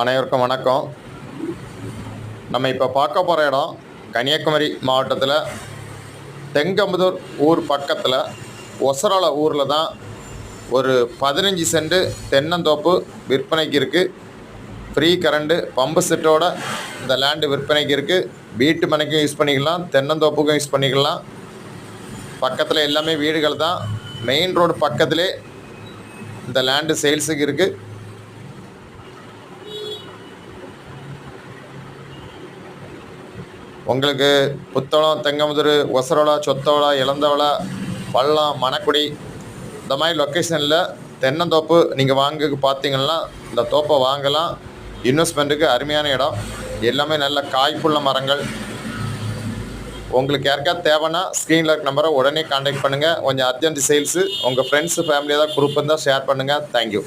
அனைவருக்கும் வணக்கம். நம்ம இப்போ பார்க்க போகிற இடம் கன்னியாகுமரி மாவட்டத்தில் தெங்கம்புதூர் ஊர் பக்கத்தில் ஒசரல ஊரில் தான் ஒரு பதினஞ்சு சென்ட் தென்னந்தோப்பு விற்பனைக்கு இருக்குது ஃப்ரீ கரண்ட்டு பம்பு செட்டோட இந்த லேண்டு விற்பனைக்கு இருக்குது வீட்டு மனைக்கும் யூஸ் பண்ணிக்கலாம் தென்னந்தோப்புக்கும் யூஸ் பண்ணிக்கலாம். பக்கத்தில் எல்லாமே வீடுகள் தான். மெயின் ரோடு பக்கத்திலே இந்த லேண்டு சேல்ஸுக்கு இருக்குது உங்களுக்கு புத்தளம் தெங்கமுதிர் ஒசரோலா சொத்தவளா இளந்தவளா பள்ளம் மணக்குடி இந்த மாதிரி லொக்கேஷனில் தென்னந்தோப்பு நீங்கள் வாங்க பார்த்தீங்கன்னா இந்த தோப்பை வாங்கலாம். இன்வெஸ்ட்மெண்ட்டுக்கு அருமையான இடம். எல்லாமே நல்ல காய்ப்புள்ள மரங்கள். உங்களுக்கு யாருக்காவது தேவைன்னா ஸ்க்ரீனில் இருக்க நம்பரை உடனே காண்டாக்ட் பண்ணுங்கள் கொஞ்சம் அர்ஜென்ட் சேல்ஸு உங்கள் ஃப்ரெண்ட்ஸு ஃபேமிலியாக தான் குரூப் இருந்தால் ஷேர் பண்ணுங்கள் தேங்க்யூ